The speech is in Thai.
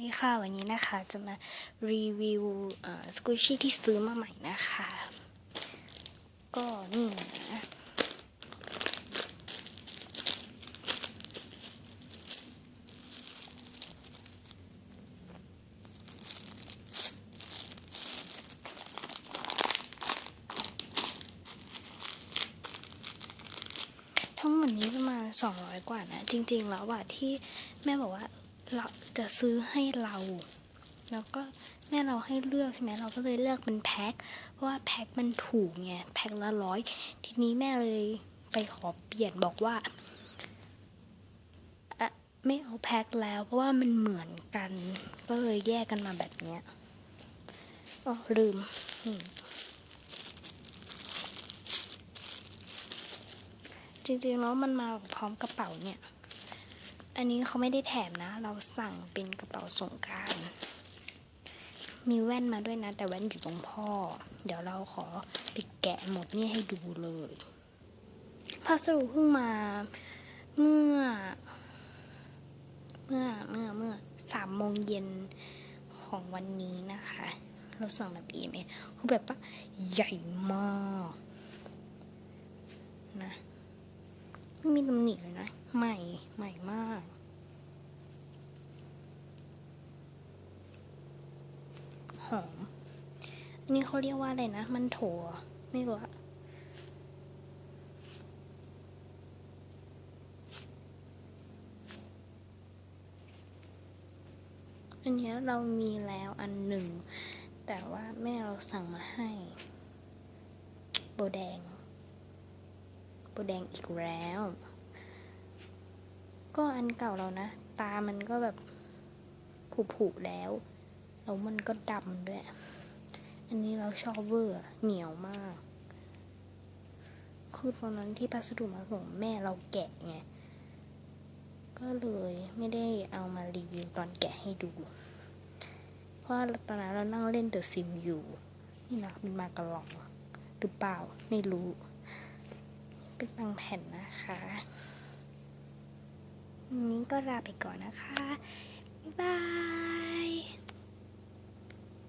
นี่ค่ะวันนี้นะคะจะมารีวิวสกูชี่ที่ซื้อมาใหม่นะคะ ก็นี่นะทั้งหมดนี้ประมาณ200 กว่านะ จริงๆ แล้วอะที่แม่บอกว่า เราจะซื้อให้เรา แล้วก็แม่เราให้เลือกใช่ไหมเราก็เลยเลือกเป็นแพ็คเพราะว่าแพ็คมันถูกไงแพ็คละร้อยทีนี้แม่เลยไปขอเปลี่ยนบอกว่าอะไม่เอาแพ็คแล้ว เพราะว่ามันเหมือนกัน ก็เลยแยกกันมาแบบเนี้ยอ๋อลืมจริงๆแล้วมันมาพร้อมกระเป๋าเนี่ย อันนี้เขาไม่ได้แถมนะ เราสั่งเป็นกระเป๋าส่งการมีแว่นมาด้วยนะ แต่แว่นอยู่ตรงพ่อ เดี๋ยวเราขอไปแกะหมดนี่ให้ดูเลยพัสดุเพิ่งมาเมื่อ เมื่อเมื่อเมื่อสามโมงเย็นของวันนี้นะคะ เราสั่งแบบ EMA คือแบบว่าใหญ่มากนะไม่มีตำหนิเลยนะ ใหม่ ใหม่มาก หอม อันนี้เขาเรียกว่าอะไรนะ มันโถไม่รู้อะอันนี้เรามีแล้วอันหนึ่ง แต่ว่าแม่เราสั่งมาให้โบแดงโบแดงอีกแล้ว ก็อันเก่าเรานะ ตามันก็แบบผุๆแล้ว แล้วมันก็ดำด้วย อันนี้เราชอบเวอร์อเหนียวมาก คือตอนนั้นที่พัสดุมาส่งแม่เราแกะไง ก็เลยไม่ได้เอามารีวิวตอนแกะให้ดู เพราะว่าตอนนั้นเรานั่งเล่นเดอะซิมอยู่ นี่นะมันมากระลองหรือเปล่าไม่รู้ เป็นบางแผ่นนะคะนี้ก็ลาไปก่อนนะคะ บ๊ายบาย